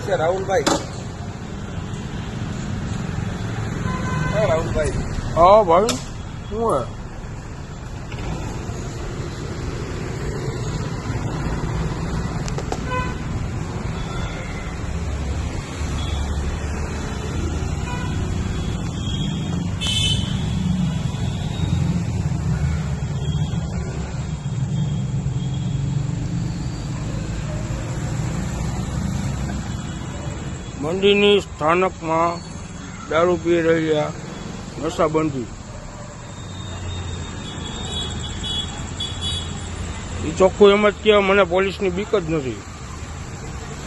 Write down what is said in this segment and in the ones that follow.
છે રાહુલભાઈ રાહુલભાઈ હા ભાઈ શું હે મંદિરની સ્થાનકમાં દારૂ પી રહ્યા નશાબંધી એ ચોખ્ખું એમ જ કે મને પોલીસની બીક જ નથી.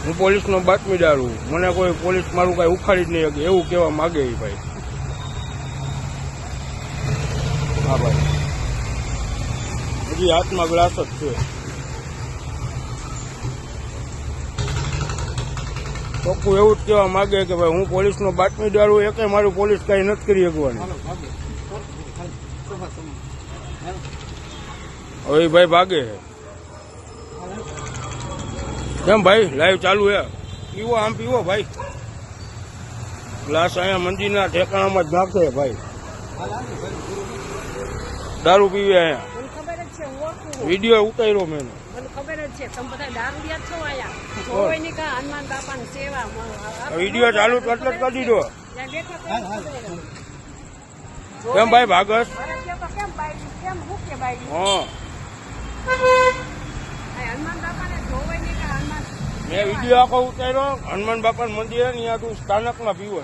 હું પોલીસનો બાતમીદાર છું મને કોઈ પોલીસ મારું કાંઈ ઉખાડી જ નહીં શકે, એવું કહેવા માગે એ ભાઈ. હા ભાઈ. હજી હાથમાં ગ્લાસ જ છે. ચોખ્ખું એવું જ કહેવા માગે કે ભાઈ હું પોલીસનો બાતમીદાર છું એકે મારું પોલીસ કાંઈ નથી કરી શકવાની. હવે એ ભાઈ ભાગે કેમ ભાઈ લાઈવ ચાલુ હે પીવો આમ પીવો ભાઈ. ગ્લાસ અહીંયા મંદિરના ઠેકાણામાં જ નાખે ભાઈ. દારૂ પીવે અહીંયા. મને ખબર જ છે હું ઓળખું. છું. વીડિયો ઉતાર્યો મેં ખબર જ છે. તમે બધા દારૂ છો આયા સેવા વીડિયો ચાલુ એટલે જ કરી દીધો. કેમ ભાઈ ભાગસ? મેં વીડિયો આખો ઉતાર્યો. હનુમાન બાપા મંદિર અહીંયા તું સ્થાનકમાં પીવો